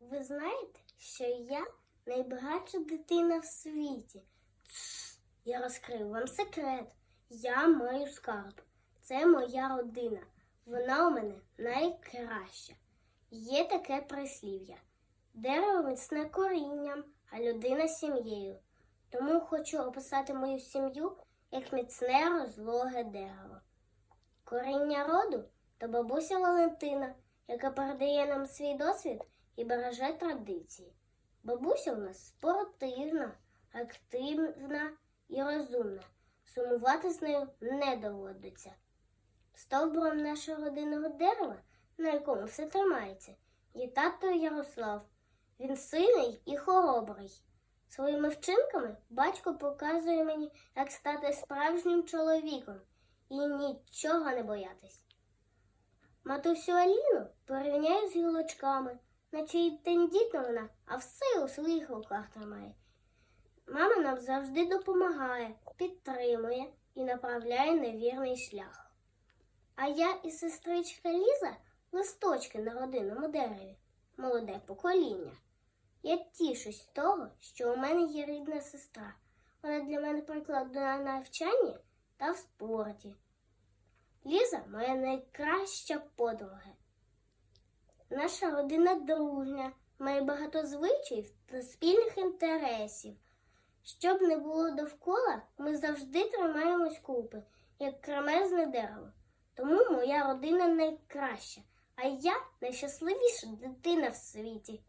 Ви знаєте, що я найбагатша дитина в світі. Я розкрив вам секрет. Я маю скарб. Це моя родина. Вона у мене найкраща. Є таке прислів'я. Дерево міцне корінням, а людина сім'єю. Тому хочу описати мою сім'ю як міцне розлоге дерево. Коріння роду то бабуся Валентина, яка передає нам свій досвід і береже традиції. Бабуся у нас спортивна, активна і розумна. Сумувати з нею не доводиться. Стовбуром нашого родинного дерева, на якому все тримається, є тато Ярослав. Він сильний і хоробрий. Своїми вчинками батько показує мені, як стати справжнім чоловіком і нічого не боятись. Матусю Аліну порівняю з гілочками, наче й тендітна вона, а все у своїх руках тримає. Мама нам завжди допомагає, підтримує і направляє на вірний шлях. А я і сестричка Ліза листочки на родинному дереві, молоде покоління. Я тішусь з того, що у мене є рідна сестра. Вона для мене приклад на навчанні та в спорті. Ліза моя найкраща подруга. Наша родина дружня, має багато звичаїв та спільних інтересів. Щоб не було довкола, ми завжди тримаємось купи, як кремезне дерево. Тому моя родина найкраща, а я найщасливіша дитина в світі.